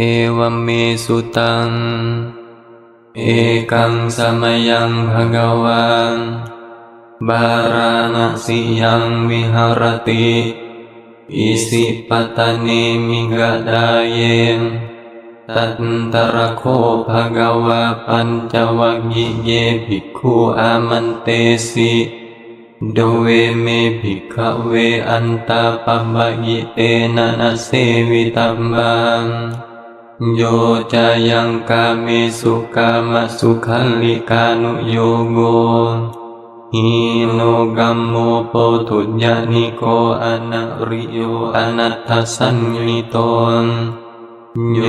เอวเมสุตัง เอกังสมยังภะคะวังบาราณสียังวิหารติอิสิปตานิมิกะดาเยนตันตระโคภะคะวะปัญจวัคคเยภิกขุอามันเตสิโดเวเมภิกขเวอันตาปะบะยิเตนะนะเสวิตัมบัง โยจายังกาเมสุกามสุขัลลิกานุโยโกหิโนกัมโมโปทุญญานิโกอนาริโยอนัตถสัญญิตนโย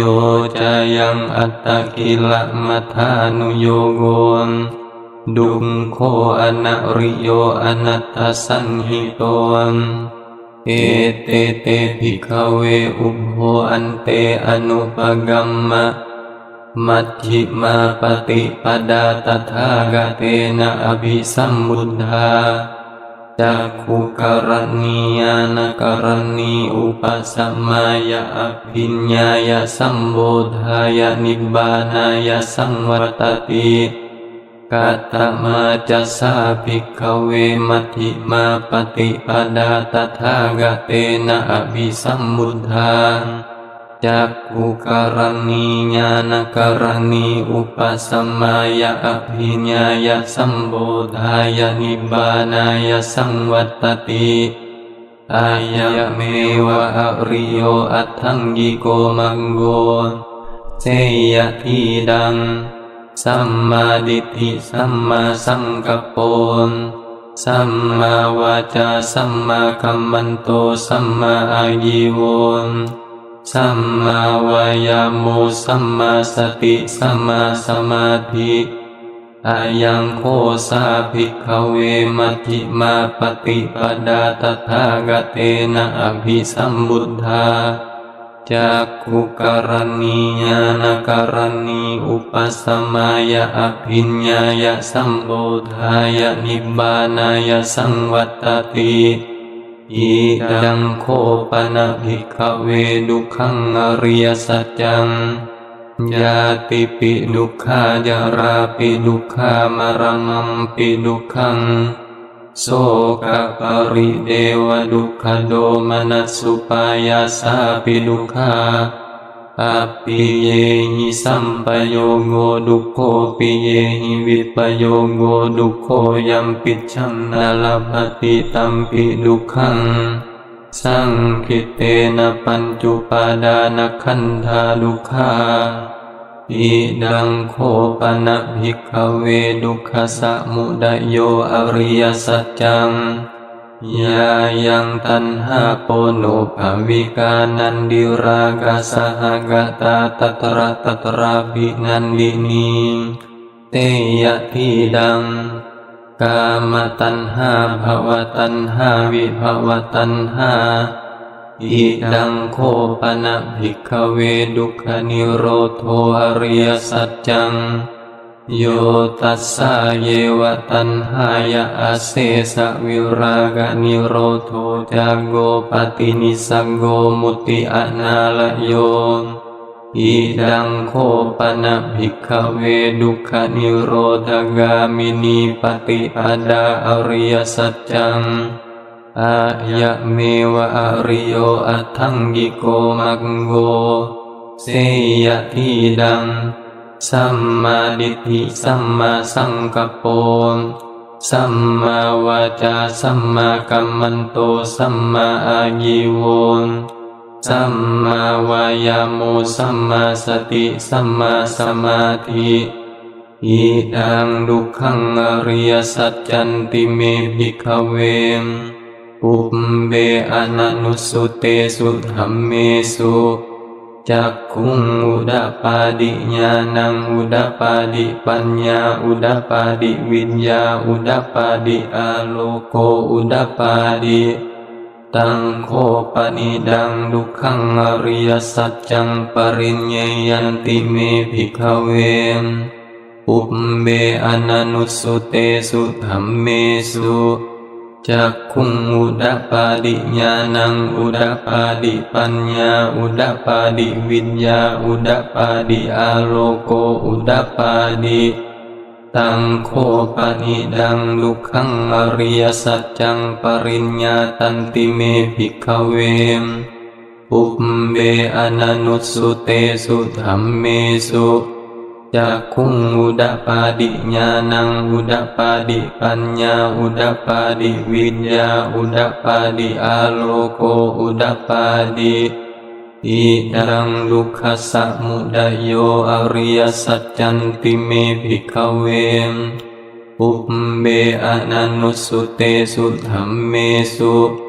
จายังอัตตกิลมัทานุโยโกนดุงโคอนาริโยอนัตถสัญญิตน เอเตเตภิกขเวอุโภอันเตอนุปกัมมะมัชฌิมาปฏิปดาตถากเตนะอภิสัมบุทธาจักขุกรณียานกรณีอุปสัมมายะอภิญญายะสัมโบธายะนิบบานายะสังวัตติ กาตมาจัสาภิกขเวมัชฌิมาปฏิปดาตถากเตนะอภิสัมบุทธาจักขุกรณีญาณกรณีอุปสัมมายะอภิญญายะสัมโบธายะนิบานายะสังวัตติอายะเมวะอริโยอัตถังยิโกมังโกเสยทีดัง สัมมาดิฏฐิสัมมาสังกปโปนสัมมาวาจาสัมมาคัมมันโตสัมมาอายิวนสัมมาวายาโมสัมมาสติสัมมาสมาธิอายังโคสาภิกขเวมัชฌิมาปฏิปดาตถากเตนะอภิสัมบุทธา จักขุกรณีญาณกรณีอุปสัมมายะอภิญญายะสัมโบธายะนิบานายะสังวัตติอิดังโคปนะภิกขเวดุขังอริยสัจจังยาติปิดุขาจาราปิดุขามรณัมปิดุขัง โสกปริเดวดุขโดมนัสสุปายาสาปิดุขาอปิเยหิสัมปโยโงดุโคปิเยหิวิปโยโงดุโคยัมปิชังนาลภติตัมปิดุขังสังคิเตนะปัญจุปาดานขันธาดุขา อิดังโคปนะภิกขเวดุขสะมุดโยอริยสัจจังยายังตันหาโปโนภวิกานันดิรากาสหกตาตตระตตราภินันดินีเตยะทีดังกามตัณหาภวตัณหาวิภวตัณหา อิดังโคปนะภิกขเวดุขนิโรโทอริยสัจจัง โยตัสสะเยวะตัณหายะอาเสสะวิรากนิโรโทจาโกปตินิสังโกมุติอนาลโยอิดังโคปนะภิกขเวดุขนิโรธกามินีปฏิปดาอริยสัจจัง อายะเมวะอริโยอัตถังกิโกมังโกเสยะทีดัง สัมมาดิฏฐิสัมมาสังกปโปนสัมมาวาจาสัมมากัมมันโตสัมมาอายิวนสัมมาวายาโมสัมมาสติสัมมาสมาธิอิดังดุขังอริยสัจจันติเมภิกขเวม ปุมเบอนันุสุเตสุธรรมเมสุจักขุงอุดาปาดิญาณังอุดาปาดิปัญญาอุดาปาดิวิญญาอุดาปาดิอาโลโกอุดาปาดิตังโคปนิดังดุขังอริยสัจจังปริญเยยันติเมภิกขเวมอุปเบอนันุสสุเตสุธรรมเมสุ จักขุงอุดปาดิญาณังอุดปาดิปัญญาอุดปาดิวิญญาอุดปาดิอาโลโกอุดปาดิตังโคปนิดังลุขังอริยสัจจังปริญญาตันติเมภิกขเวมอุปเบอนันุสสุเตสุธรรมเมสุ จักขุงอุดปาดิญาณังอุดปาดิปัญญาอุดปาดิวิญญาอุดปาดิอาโลโกอุดปาดิอิดังลุคสะมุดโยอริยสัจจันติเมภิกเวมอุปเบอนันุสุเตสุธรรมเมสุ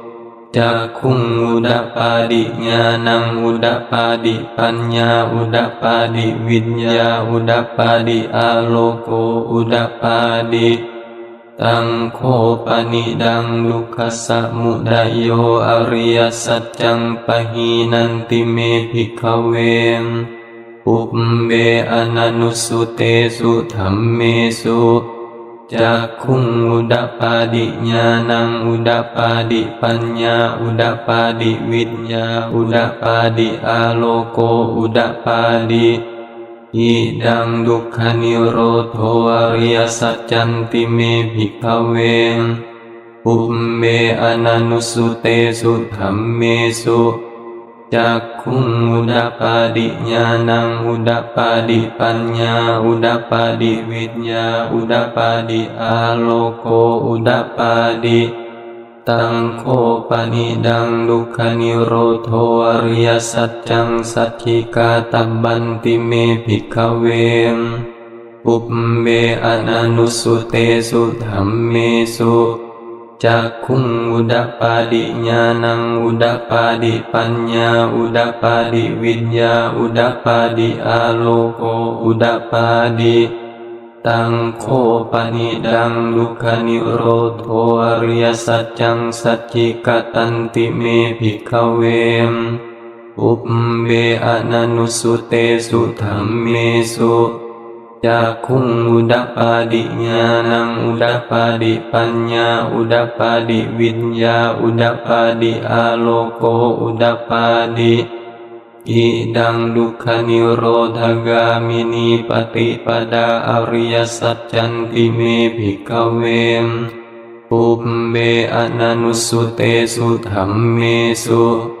จักขุงอุดาปาดิญาณังอุดาปาดิปัญญาอุดาปาดิวิญญาอุดาปาดิอาโลโกอุดาปาดิตังโคปนิดังลุคสะมุดโยอริยสัจจังปะหีนันติเมภิกขเวมอุปเบอนันุสุเตสุธรรมเมสุ จักขุงอุดปาดิญาณังอุดปาดิปัญญา อุดปาดิวิญญา อุดปาดิอาโลโกอุดปาดิอิดังดุขานิโรโทอริยสัจจันติเมภิกขเวมอุปเมอนันุสุเตสุธรรมเมสุ จักขุงอุดาปาดิญาณังอุดาปาดิปัญญาอุดาปาดิวิญญาอุดาปาดิอาโลโกอุดาปาดิตังโคปนิดังลุคนิโรโทอริยสัจจังสัจจิกาตับบันติเมภิกขเวมอุปเบอนันุสุเตสุธรรมเมสุ จักขุงอุดปาดิญาณังอุดปาดิปัญญาอุดปาดิวิญญาอุดปาดิอาโลโกอุดปาดิตังโคปนิดังลุคนิโรโทอริยสัจจังสัจจิกตันติเมภิกขเวมอุปเบอนันุสสุเตสุธรรมเมสุจักขุงอุดาปาดิญาณังอุดาปาดิปัญญาอุดาปาดิวิญญาอุดาปาดิอาโลโกอุดาปาดิอิดังดุขานิโรธกามินีปฏิปดาอริยสัจจันติเมภิกขเวมปุปเบอนันุสสุเตสุธรรมเมสุ จักขุงอุดาปาดิญาณังอุดาปาดิปัญญาอุดาปาดิวิญญาอุดาปาดิอาโลโกอุดปาดิอิดังดุขนิโรธกามินีปฏิปดาอริยสัจจันติเมภิกขเวมอุเบอนันุสุเตสุธรรมเมสุ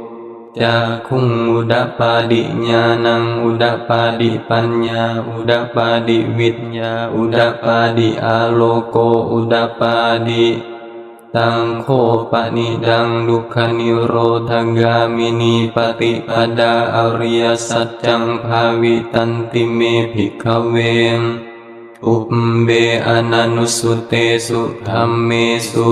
าดิวิญญาอุดาปาดิอาโลโกอุดาปาดิตังโคปนิดังดุขานิโรธกามินีปฏิปดาอริยสัจจังภาวิตันติเมภิกขเวมอุปเบอนันุสสุเตสุธรรมเมสุ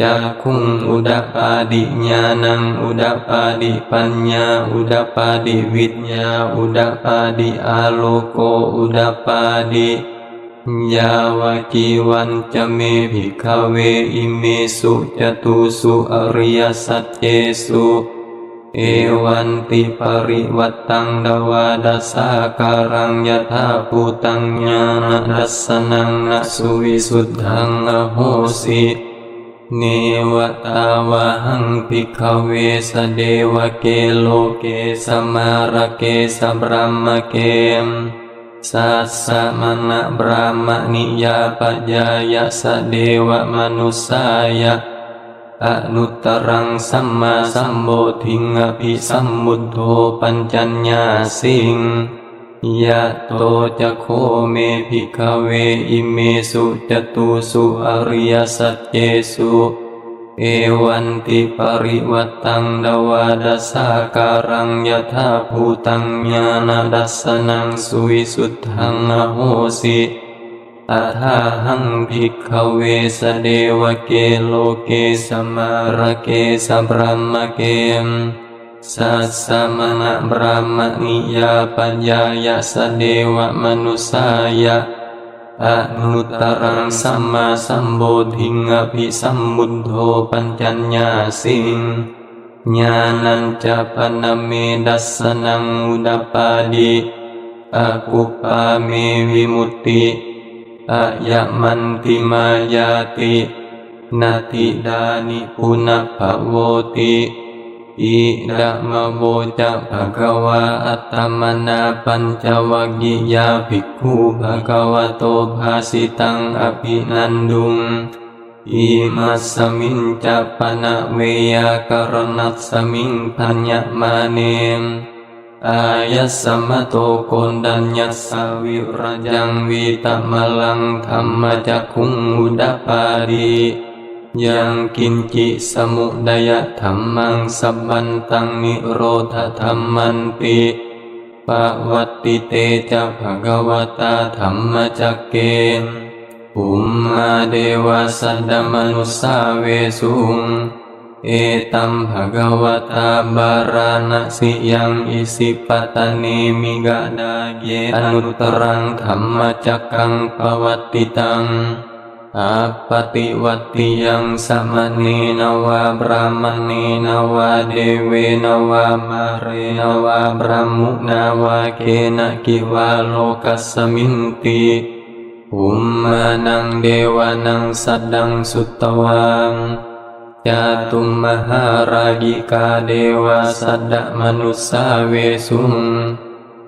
จักขุงอุดาปาดิญาณังอุดาปาดิปัญญาอุดาปาดิวิญญาอุดาป เนวตาวังอโหสิเนวตาวะหังพิกเวสเดวเกโลเกสมารเกสบรมเกมสัสสะมณะบรามณิยาปัญญายะสเดวมนุสายะอนุตตรังสัมมาสัมโพธิงอภิสัมมุทโธปัญจัญญาสิง ยะโตจะโคเมภิกขเวอิเมสุจตุสุอริยสัจเจสุเอวันติปริวัตตังดวาดัสสาการังยถาภูตังญาณดัสสนังสุวิสุทธังอโหสิอาทาหังภิกขเวสเดวเกโลเกสมาระเกสัพรมเกม สัสสะมณะบรามณิยาปัญญายะสเดวมนุสายะอนุตรังสัมมาสัมโพธิงอภิสัมมุทโธปัญจัญญาสิงญาณัญจะปนเมดัสสนังอุดปาดิอากุปาเมวิมุตติอายะมันติมายาติ นาติดานิปุณภโวติ อิดะมะโวจะภะคะวะอัตตมนาปัญจวัคคียาภิกขุภะคะวะโตภาสิตังอภินันดุงอิมัสสมิงจะปะนะเวยากรณัสสมิงพัญญมาเนมอายสสมโตโกนดัญญัสสาวิร ยังกินจิสมุดยธรรมังสับบันตังนิโรธธรรมันติปวัตติเตจะภะคะวตาธรรมจักเกปุมมาเดวะสัดมนุสสาเวสุงเอตัมภะคะวตาบาราณสิยังอิสิปตานีมิกาดาเยอนุตตรังธรรมจักกังปวัตติตัง อาปฏิวัติยังสมณีนวาบรามณีนวาเดเวนวามาเรนวาบรามุนาวาเกนะกิวาโลกัสมินติอุมมานังเดวานังสัดดังสุตตวังจาตุมมหารากิกาเดวาสัดดมนุสสาเวสุง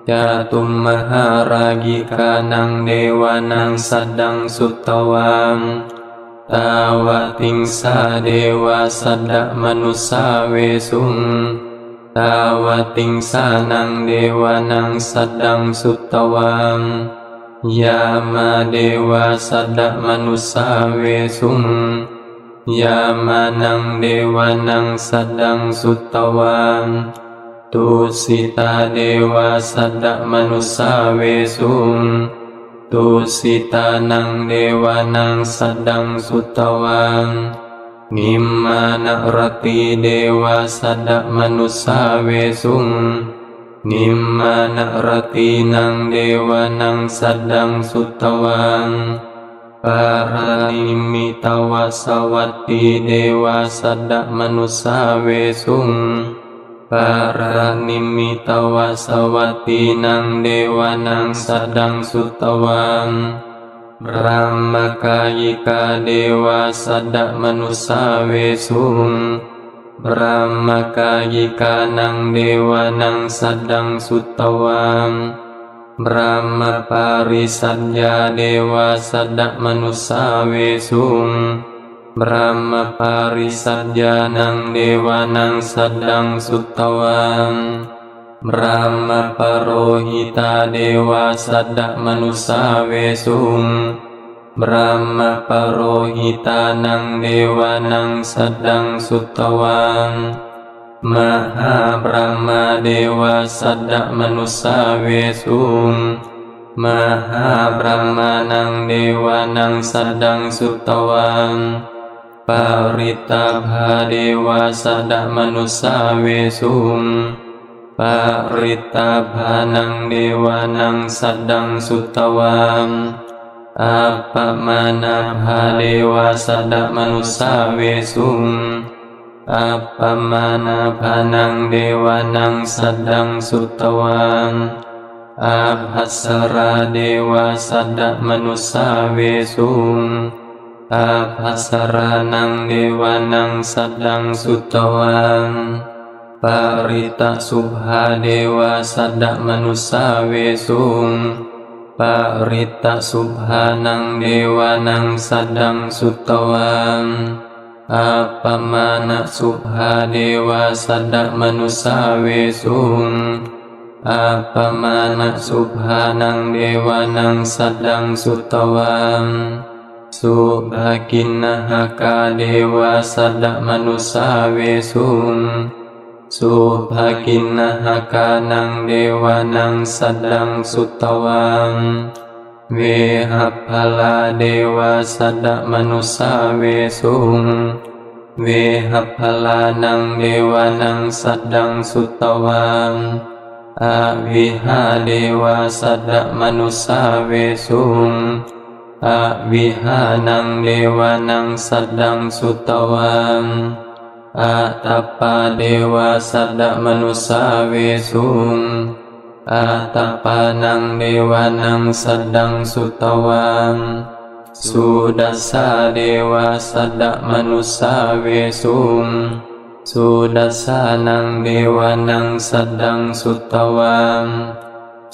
จาตุมมหารากิกานังเดวานังสัดดังสุตตวังตาวะติงสาเดวาสัดดมนุสาเวสุงตาวะติงสานังเดวานังสัดดังสุตตวังยามาเดวาสัดดมนุสาเวสุงยามานังเดวานังสัดดังสุตตวัง ตุสิตาเดวาสัดดมนุสาเวสุงตุสิตานังเดวานังสัดดังสุตตวังนิมมานรติเดวาสัดดมนุสาเวสุงนิมมานรตินังเดวานังสัดดังสุตตวังปารานิมิตวสวัตติเดวาสัดดมนุสาเวสุง ปารานิมิตวสวัตตินังเดวานังสัดดังสุตตวังพระมกายิกาเดวาสัดดมนุสสาเวสุงพระมกายิกานังเดวานังสัดดังสุตตวังบรามปาริสัญญาเดวาสัดดมนุสสาเวสุง บรามปาริสัญญานังเดวานังสัดดังสุตตวังบรามปโรหิตาเดวาสัดดมนุสาเวสุงบรามปโรหิตานังเดวานังสัดดังสุตตวังมหาบรหมาเดวาสัดดมนุสาเวสุงมหาบรหมานังเดวานังสัดดังสุตตวัง ปาริตาภาเดวาสัดดมนุสสาเวสุงปาริตาภานังเดวานังสัดดังสุตตวังอาปมานาภาเดวาสัดดมนุสสาเวสุงอัปมานาภานังเดวานังสัตดังสุตวังอาภัสราเดวาสัตตมนุสสาเวสุง อาภัสรานังเดวานังสัตดังสุตวัง ปาริตสุภาเดวาสัตตมนุสสาเวสุงปาริตสุภานังเดวานังสัดดังสุตวังอาปมาณสุภาเดวาสัดดมนุสาเวสุงอาปมาณสุภานังเดวานังสัดดังสุตวัง สุภากินนหกาเดวาสัดดมนุสาเวสุงสุภากินนหกานังเดวานังสัดดังสุตวังเวหัพพลาเดวาสัดมนุสาเวสุงเวหัพพลานังเดวานังสัดดังสุตวังอาวิหาเดวาสัดมนุสาเวสุง อาวิหานังเดวานังสัดดังสุตวังอาตปปาเดวาสัตตมนุสสาเวสุงอาตปปานังเดวานังสัตดังสุตวังสุดัสสาเดวาสัตตมนุสสาเวสุงสุดัสสานังเดวานังสัตดังสุตวัง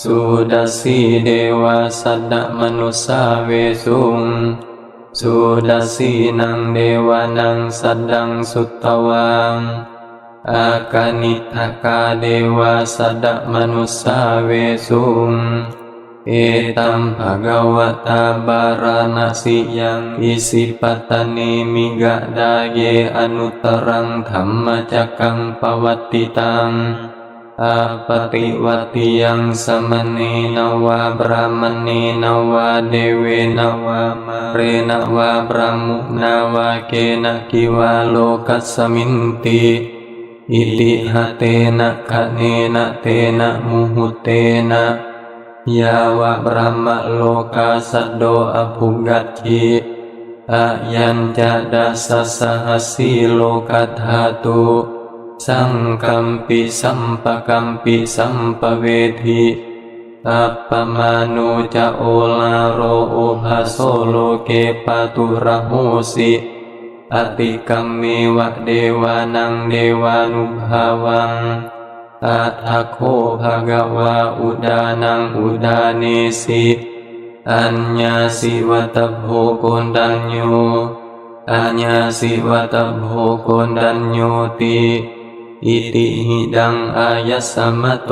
สุดัสสีเดวาสัตตมนุสสาเวสุงสุดัสสีนังเดวานังสัดดังสุตตวังอากานิทกาเดวาสัดมนุสสาเวสุงเอตัมภะกวตาบาราณสิยังอิสิปตานิมิกะดาเยอนุตรังธรรมจักกังปวัตติตัง อาปฏิวัติยังสมณีนวาบรามณีนวาเดเวนวามาเรนวาบรามุนาวาเกนะกิวาโลกัสมินติอิติหะเตนะคะเนนะเตนะมุหุเตนะยาวะบรามโลกาสัตโดอภุกัตถิอายัญจะดัสสะหสีโลกัตถาตุ สังกัมปิสัมปกัมปิสัมปเวทิอัปปมาโนจะโอลาโรโอภาโซโลเกปะตุระโหสิอติกัมเมวะเดวานังเดวานุภาวังอาทาโคภะกวาอุดานังอุดาเนสิอัญญาสิวัตโภโกนดัญโยอัญญาสิวัตโภโกนดัญโยติ อิติหิดังอายสสมโต